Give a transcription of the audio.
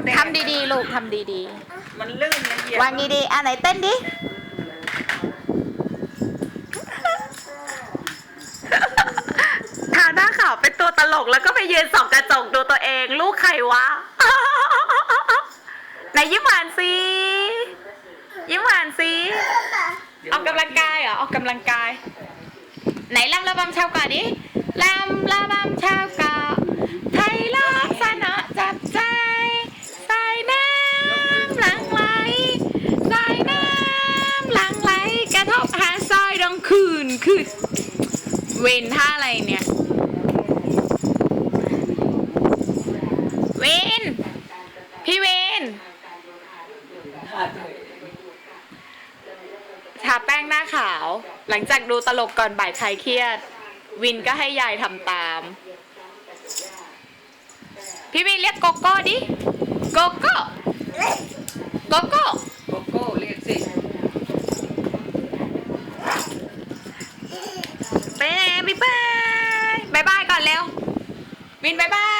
ลูกทำดีมันลื่นมันเหยียบๆวางดีๆอะไหนเต้นดิทาหน้าขาวเป็นตัวตลกแล้วก็ไปยืนส่องกระจกดูตัวเอง ลูกใครวะ ไหนยิ้มหวานสิยิ้มหวานสิออกกำลังกายเหรอออกกำลังกาย ไหนลำระบำชาวเกาะดิลำระบำชาวเกาะไทยรักสนอจับใจ สายน้ำหลังไหลสายน้ำหลังไหลกระทบหาซอยดัง คืนคืนเวนท่าอะไรเนี่ย เวน พี่เวนทาแป้งหน้าขาว หลังจากดูตลกก่อนบ่ายคลายเครียด วินก็ให้ยายทำตาม พี่วินเรียกโกโก้ดิ โกโก้ โกโก้เรียกสิ ไปไหนบ๊ายบายบ๊ายบายก่อนเร็ว วินบายบาย